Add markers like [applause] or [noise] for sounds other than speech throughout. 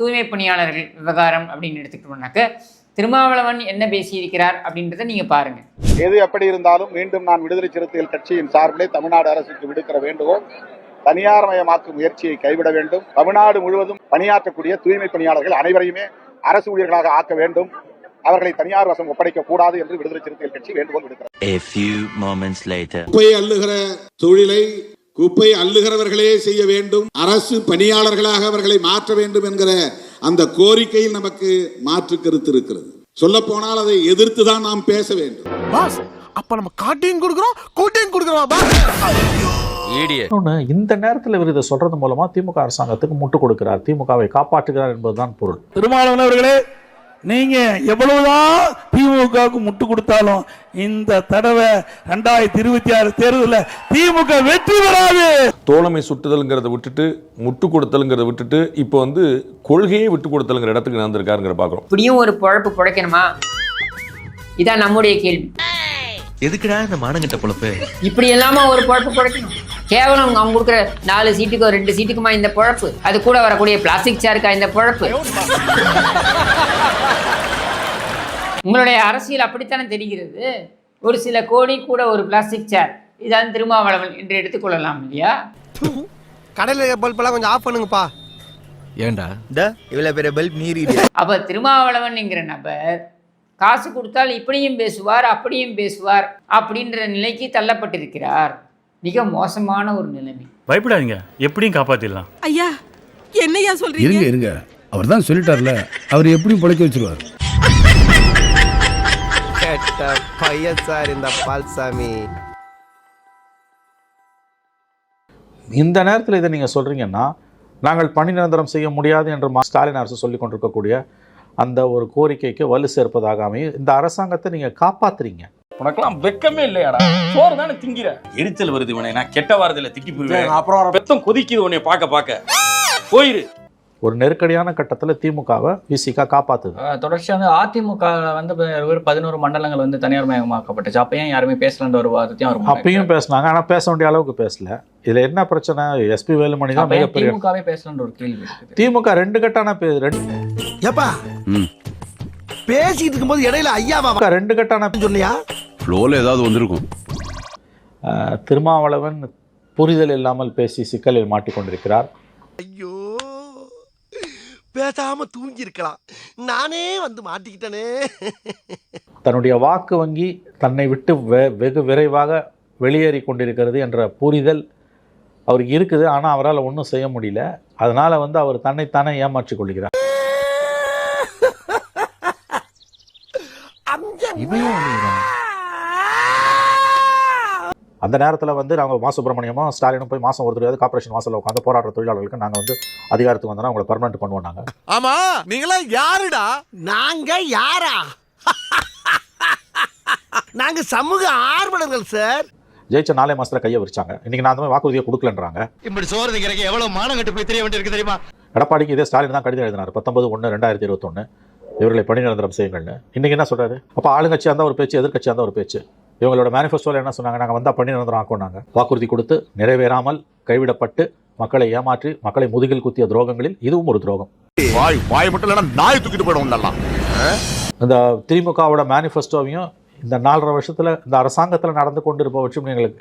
தூய்மை பணியாளர்கள் விவகாரம் அப்படின்னு எடுத்துக்கிட்டோம்னாக்க திருமாவளவன் என்ன பேசியிருக்கிறார் அப்படின்றத நீங்க பாருங்க. எது எப்படி இருந்தாலும் மீண்டும் நான் விடுதலை சிறுத்தைகள் கட்சியின் சார்பிலே தமிழ்நாடு அரசுக்கு விடுக்கிற வேண்டுகோள் தனியார்மயமாக்கும் முயற்சியை கைவிட வேண்டும். தமிழ்நாடு முழுவதும் பணியாற்றக்கூடிய தூய்மை பணியாளர்கள் அனைவரையுமே அரசு ஊழியர்களாக ஆக்க வேண்டும். அவர்களை தனியார் வசம் ஒப்படைக்க கூடாது என்று விடுதலை சிறுத்தைகள் கட்சி வேண்டுகோள் விடுக்கிறது. A few moments later. குப்பை அள்ளுகிற தொழிலை குப்பை அள்ளுகிறவர்களே செய்ய வேண்டும். அரசு பணியாளர்களாக அவர்களை மாற்ற வேண்டும் என்கிற அந்த கோரிக்கையில் நமக்கு மாற்று கருத்து இருக்கிறது. சொல்ல போனால் அதை எதிர்த்து தான் நாம் பேச வேண்டும். பாஸ் அப்ப நம்ம காட்டையும் கொடுக்குறோம் கூட்டையும் கொடுக்குறோம் இந்த நேரத்தில் இவர் இதை சொல்றது மூலமா திமுக அரசாங்கத்துக்கு முட்டு கொடுக்கிறார். திமுகவை காப்பாற்றுகிறார் என்பதுதான் பொருள். திருமாவளவன் அவர்களே நீங்க எவ்வளவுதான் திமுகவுக்கு முட்டு கொடுத்தாலும் இந்த தடவை ரெண்டாயிரத்தி இருபத்தி ஆறு தேர்தலில் திமுக வெற்றி பெறாது. தோழமை சுட்டுதல்ங்கிறத விட்டுட்டு முட்டு கொடுத்தலுங்கிறத விட்டுட்டு இப்போ வந்து கொள்கையே விட்டு கொடுத்தலுங்கிற இடத்துக்கு நடந்திருக்காருங்கிற பார்க்குறோம் இப்படியும் ஒரு பொழப்பு பிழைக்கணுமா? இதான் நம்முடைய கேள்வி. எதுக்குடா இந்த மானங்கிட்ட பொழப்பு? இப்படி எல்லாம ஒரு பொழப்பு பிழைக்கணும்? கேவலம் அவங்க கொடுக்குற நாலு சீட்டுக்கோ ரெண்டு சீட்டுக்குமா இந்த பொழப்பு? அது கூட வரக்கூடிய பிளாஸ்டிக் சேருக்கா இந்த பொழப்பு? உங்களுடைய அரசியல் அப்படித்தானே தெரிகிறது? ஒரு சில கோடி கூட ஒரு பிளாஸ்டிக் சேர் இதான் திருமாவளவன் என்று எடுத்துக்கொள்ளலாம் இல்லையா? கடையில பல்பெல்லாம் கொஞ்சம் ஆஃப் பண்ணுங்கப்பா. ஏண்டா? இவ்வளவு பெரிய பல்ப் நீர் அப்ப திருமாவளவன் என்கிற நபர் காசு கொடுத்தால் இப்படியும் பேசுவார் அப்படியும் பேசுவார் அப்படின்ற நிலைக்கு தள்ளப்பட்டிருக்கிறார். மிக மோசமான ஒரு நிலைமை. பயப்படாதீங்க எப்படியும் காப்பாத்திடலாம். ஐயா என்னையா சொல்றீங்க? இருங்க இருங்க. அவர் தான் சொல்லிட்டார்ல. அவர் எப்படியும் பிழைக்க வச்சிருவார். பையன் சார் இந்த பால்சாமி. இந்த நேரத்தில் இதை நீங்க சொல்றீங்கன்னா நாங்கள் பணி நிரந்தரம் செய்ய முடியாது என்று மா- ஸ்டாலின் அரசு சொல்லிக் கொண்டிருக்கக்கூடிய அந்த ஒரு கோரிக்கைக்கு வலு சேர்ப்பதாக அமையும் இந்த அரசாங்கத்தை நீங்க காப்பாத்துறீங்க. உனக்கெல்லாம் வெக்கமே இல்லையாடா? சோறு தானே திங்கிற? எரிச்சல் வருது இவனை. நான் கெட்ட வாரத்துல திட்டி போயிருவேன் அப்புறம் பெத்தம் கொதிக்குது உன்னை பார்க்க பார்க்க. போயிரு. ஒரு நெருக்கடியான கட்டத்தில் திமுகவை விசிகா காப்பாத்துது. தொடர்ச்சியாக வந்து அதிமுக வந்து ஒரு பதினோரு மண்டலங்கள் வந்து தனியார் மயமாக்கப்பட்டுச்சு. அப்ப ஏன் யாருமே பேசலன்ற ஒரு வாதத்தையும் அவர் அப்பயும் பேசினாங்க. ஆனா பேச வேண்டிய அளவுக்கு பேசல. இதுல என்ன பிரச்சனை? எஸ்பி வேலுமணி தான் மிகப்பெரிய திமுகவே பேசலன்ற ஒரு கேள்வி திமுக ரெண்டு கட்டான பே- ரெண்டு ஏப்பா! பேசிட்டு இருக்கும்போது இடையில ஐயாவா திமுக ரெண்டு கட்டான சொன்னியா? ஃப்ளோல ஏதாவது வந்திருக்கும். திருமாவளவன் புரிதல் இல்லாமல் பேசி சிக்கலில் மாட்டிக்கொண்டிருக்கிறார். ஐயோ பேசாம தூங்கி இருக்கலாம் நானே வந்து மாட்டிக்கிட்டனே. தன்னுடைய வாக்கு வங்கி தன்னை விட்டு வெ- வெகு விரைவாக வெளியேறி கொண்டிருக்கிறது என்ற புரிதல் அவருக்கு இருக்குது. ஆனால் அவரால் ஒன்றும் செய்ய முடியல. அதனால வந்து அவர் தன்னைத்தானே ஏமாற்றிக் கொள்கிறார். அந்த நேரத்தில் வந்து நாங்கள் மா சுப்பிரமணியமும் ஸ்டாலினும் போய் மாதம் ஒரு தடவை கார்பரேஷன் வாசலில் உட்காந்து போராடுற தொழிலாளர்களுக்கு நாங்கள் வந்து அதிகாரத்துக்கு வந்தோம்னா அவங்களை பர்மனெண்ட் பண்ணுவோம் நாங்கள் ஆமா நீங்களா யாருடா? நாங்க யாரா? [laughs] நாங்க சமூக ஆர்வலர்கள் சார். ஜெயிச்ச நாலே மாசத்துல கையை விரிச்சாங்க. இன்னைக்கு நான் அந்த மாதிரி வாக்குறுதியை கொடுக்கலன்றாங்க. இப்படி சோறு திங்கிறக்கு எவ்வளவு மானங்கிட்ட போய் தெரிய வேண்டியிருக்கு தெரியுமா? எடப்பாடிக்கு இதே ஸ்டாலின் தான் கடிதம் எழுதினார். பத்தொன்பது ஒன்று ரெண்டாயிரத்தி இருபத்தொன்று இவர்களை பணி நிரந்தரம் செய்யுங்கள்னு. இன்னைக்கு என்ன சொல்றாரு? அப்போ ஆளுங்கட்சியாக இருந்தால் ஒரு பேச்சு எதிர்க்கட்சியாக இருந்தால் ஒரு பேச்சு. இவங்களோட மேனிஃபெஸ்டோவில் என்ன சொன்னாங்க? நாங்கள் வந்தால் பணி நிரந்தரம் ஆக்குனாங்க வாக்குறுதி கொடுத்து நிறைவேறாமல் கைவிடப்பட்டு மக்களை ஏமாற்றி மக்களை முதுகில் குத்திய துரோகங்களில் இதுவும் ஒரு துரோகம். வாய் வாய் மட்டும் இல்லைன்னா நாய் தூக்கிட்டு போயிடும் இந்த திமுகவோட மேனிஃபெஸ்டோவையும் இந்த நாலரை வருஷத்தில் இந்த அரசாங்கத்தில் நடந்து கொண்டிருப்பவற்றையும் நீங்கள்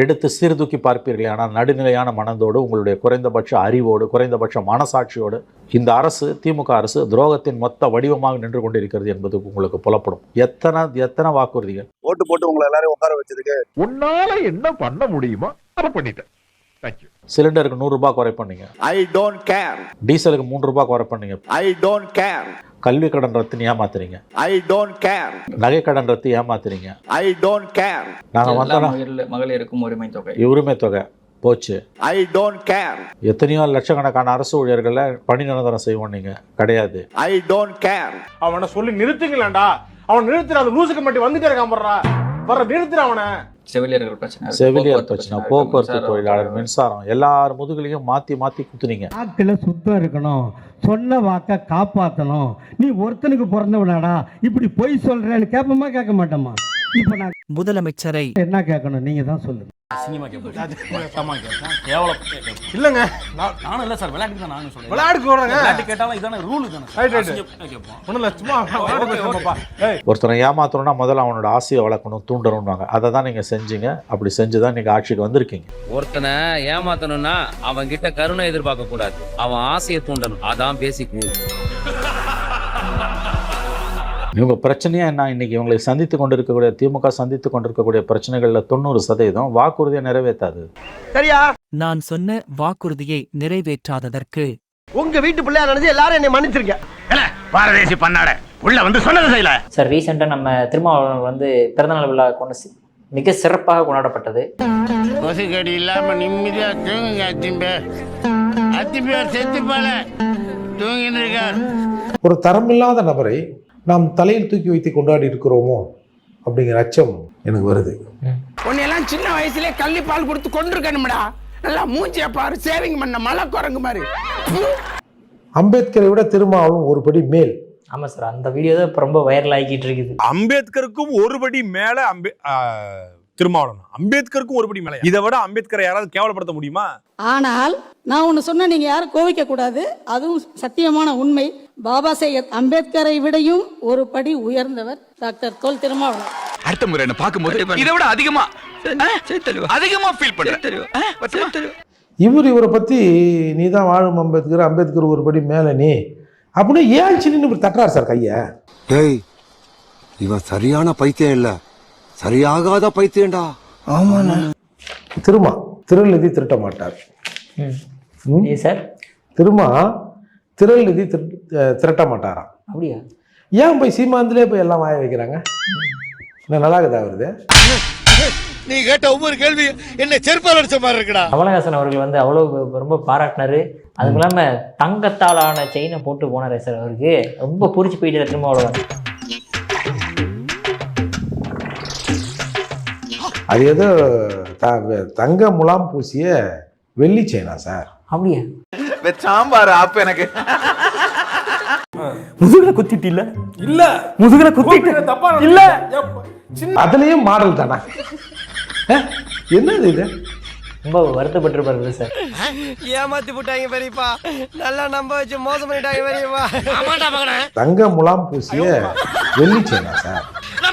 எடுத்து சீர்தூக்கி பார்ப்பீர்களே ஆனால் நடுநிலையான மனதோடு உங்களுடைய குறைந்தபட்ச அறிவோடு குறைந்தபட்ச மனசாட்சியோடு இந்த அரசு திமுக அரசு துரோகத்தின் மொத்த வடிவமாக நின்று கொண்டிருக்கிறது என்பது உங்களுக்கு புலப்படும். எத்தனை எத்தனை வாக்குறுதிகள்? ஓட்டு போட்டு உங்களை எல்லாரையும் உட்கார வச்சதுக்கு உன்னால என்ன பண்ண முடியுமோ அதை பண்ணிட்டேன். தேங்க்யூ சிலிண்டருக்கு நூறுரூபா குறை பண்ணீங்க. ஐ டோன்ட் கேர் டீசலுக்கு மூன்று ரூபாய் குறை பண்ணீங்க. ஐ டோன்ட் கேர் கல்வி கடன் ரத்து ஏமாத்துறீங்க. ஐ டோன்ட் கேர் நகை கடன் ரத்து ஏமாத்துறீங்க. ஐ டோன்ட் கேர் வந்தோன்னா மகளிர் மகளிருக்கும் உரிமை தொகை. உரிமை தொகை. போச்சு. ஐ டோன்ட் கேர் எத்தனையோ லட்சக்கணக்கான அரசு ஊழியர்களை பணி நிரந்தரம் செய்வோம் நீங்க. கிடையாது. ஐ டோன்ட் கேர் அவனை சொல்லி நிறுத்துங்களேன்டா. அவன் நிறுத்துற அந்த லூசுக்கு மட்டும் வந்துட்டே இருக்கான் போடுறா. வர நிறுத்துற அவனை. செவிலியர்கள் பிரச்சனை செவிலியர் போக்குவரத்து பிரச்சனை போக்குவரத்து தொழிலாளர். மின்சாரம் எல்லார் முதுகுலையும் மாத்தி மாத்தி குத்துனீங்க. வாக்குல சுத்தம் இருக்கணும். சொன்ன வாக்க காப்பாத்தணும். நீ ஒருத்தனுக்கு பிறந்தவனாடா இப்படி பொய் சொல்றேன்னு கேட்போமா கேட்க மாட்டோமா இப்ப நான் முதலமைச்சரை என்ன கேட்கணும்? நீங்க தான் சொல்லுங்க. சினிமா கேட்பேன் இல்லங்க. நானும் இல்ல சார் தான் நானும். விளையாட்டு கேட்டாலும் இதான ரூல் தானே கேட்போம். ஒருத்தனை ஏமாத்தணும்னா முதல்ல அவனோட ஆசையை வளர்க்கணும் தூண்டணும்னாங்க அதை தான் நீங்கள் செஞ்சீங்க. அப்படி செஞ்சு தான் நீங்கள் ஆட்சிக்கு வந்திருக்கீங்க. ஒருத்தனை ஏமாத்தணும்னா அவன் கிட்ட கருணை எதிர்பார்க்க கூடாது. அவன் ஆசையை தூண்டணும். அதான் பேசிக் இவங்க பிரச்சனையா என்ன? இன்னைக்கு இவங்களை சந்தித்து கொண்டிருக்கக்கூடிய திமுக சந்தித்து கொண்டிருக்கக்கூடிய பிரச்சனைகளில் தொண்ணூறு சதவீதம் வாக்குறுதியை நிறைவேற்றாது. சரியா? நான் சொன்ன வாக்குறுதியை நிறைவேற்றாததற்கு உங்க வீட்டு பிள்ளையா நினைச்சு எல்லாரும் என்னை மன்னிச்சிருக்க பாரதேசி பண்ணாட? உள்ள வந்து சொன்னது செய்யல. சார் ரீசெண்டாக நம்ம திருமாவளவன் வந்து பிறந்தநாள் விழா கொண்டு சி- மிக சிறப்பாக கொண்டாடப்பட்டது. கொசுக்கடி இல்லாம நிம்மதியா தூங்குங்க அத்திம்பேர் அத்திம்பேர் செத்து போல தூங்கின்னு இருக்கார். ஒரு தரமில்லாத நபரை நாம் தலையில் தூக்கி வைத்து கொண்டாடி இருக்கிறோமோ அப்படிங்கிற அச்சம் எனக்கு வருது. உன்னையெல்லாம் சின்ன வயசுலயே கள்ளி பால் கொடுத்து கொண்டிருக்கணும்டா நல்லா மூஞ்சிய பாரு சேவிங் பண்ண மலை குரங்கு மாதிரி. அம்பேத்கரை விட திருமாவளவன் ஒரு படி மேல். ஆமாம் சார் அந்த வீடியோ தான் இப்போ ரொம்ப வைரல் ஆகிக்கிட்டு இருக்குது. அம்பேத்கருக்கும் ஒருபடி மேல அம்பே திருமாவளவன். அம்பேத்கருக்கும் ஒருபடி மேல. இதை விட அம்பேத்கரை யாராவது கேவலப்படுத்த முடியுமா? ஆனால் நான் ஒன்று சொன்ன நீங்க யாரும் கோவிக்க கூடாது அதுவும் சத்தியமான உண்மை. பாபா சாஹேப் அம்பேத்கரை விடையும் ஒரு படி உயர்ந்தவர் டாக்டர் தொல் திருமாவளவன். அடுத்த முறை என்ன பார்க்கும்போது இதை விட அதிகமா அதிகமா ஃபீல் பண்றேன். இவர் இவரை பத்தி நீ தான் வாழும் அம்பேத்கர் அம்பேத்கர் ஒரு படி மேல நீ. அப்படின்னு ஏன் சின்ன இப்படி தட்டுறாரு சார் கைய? டேய் இவன் சரியான பைத்தியம் இல்ல. சரியாகாத பைத்தியம்டா. திருமா திருநிதி திருட்ட மாட்டார். ம்? ஏ சார்? திருமா திருநிதி திரு- அஹ் திரட்ட மாட்டாராம். அப்படியா? ஏன் போய் சீமாந்திலே போய் எல்லாம் வாய வைக்கிறாங்க? என்ன நல்லா இருக்குதா வருது நீ கேட்ட ஒவ்வொரு கேள்வி என்ன செருப்பால் அடிச்ச மாதிரி இருக்குடா. கமலஹாசன் அவர்கள் வந்து அவ்வளோ ரொம்ப பாராட்டினாரு. அதுவும் இல்லாமல் தங்கத்தாலான செயினை போட்டு போனாரே சார் அவருக்கு. ரொம்ப பூரிச்சு போயிட்டு திருமாவளவன் அது ஏதோ த- தங்க முலாம் பூசிய வெள்ளி செயினா சார்? அப்படியா? சாம்பார் ஆப்பு எனக்கு. முதுகுல குத்திட்டு இல்ல? இல்ல. முதுகுல குத்திட்டு தப்பா இல்ல? அதுலயும் மாடல் தானா? என்னது இது? ரொம்ப வருத்தப்பட்டிருப்பாரு சார். ஏமாத்தி போட்டாங்க பெரியப்பா. நல்லா நம்ப வச்சு மோசம் பண்ணிட்டாங்க பெரியப்பா. தங்க முலாம் பூசிய வெள்ளி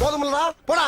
போதுமில்லடா போடா.